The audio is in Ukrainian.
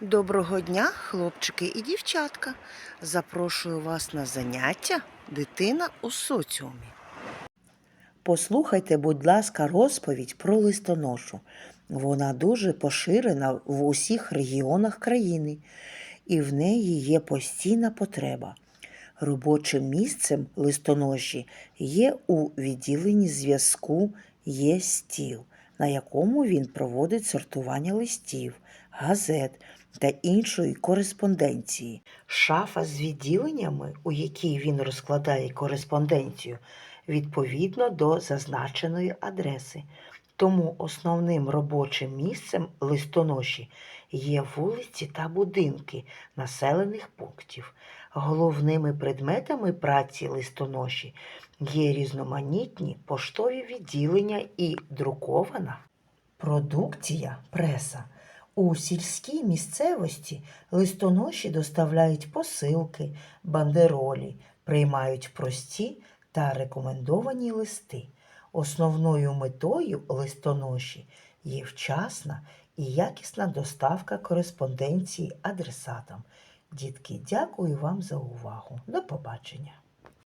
Доброго дня, хлопчики і дівчатка. Запрошую вас на заняття Дитина у соціумі. Послухайте, будь ласка, розповідь про листоношу. Вона дуже поширена в усіх регіонах країни, і в неї є постійна потреба. Робочим місцем листоноші є у відділенні зв'язку є стіл, на якому він проводить сортування листів, газет та іншої кореспонденції. Шафа з відділеннями, у якій він розкладає кореспонденцію, відповідно до зазначеної адреси. Тому основним робочим місцем листоноші є вулиці та будинки населених пунктів. Головними предметами праці листоноші є різноманітні поштові відділення і друкована продукція преса. У сільській місцевості листоноші доставляють посилки, бандеролі, приймають прості та рекомендовані листи. Основною метою листоноші є вчасна і якісна доставка кореспонденції адресатам. Дітки, дякую вам за увагу. До побачення!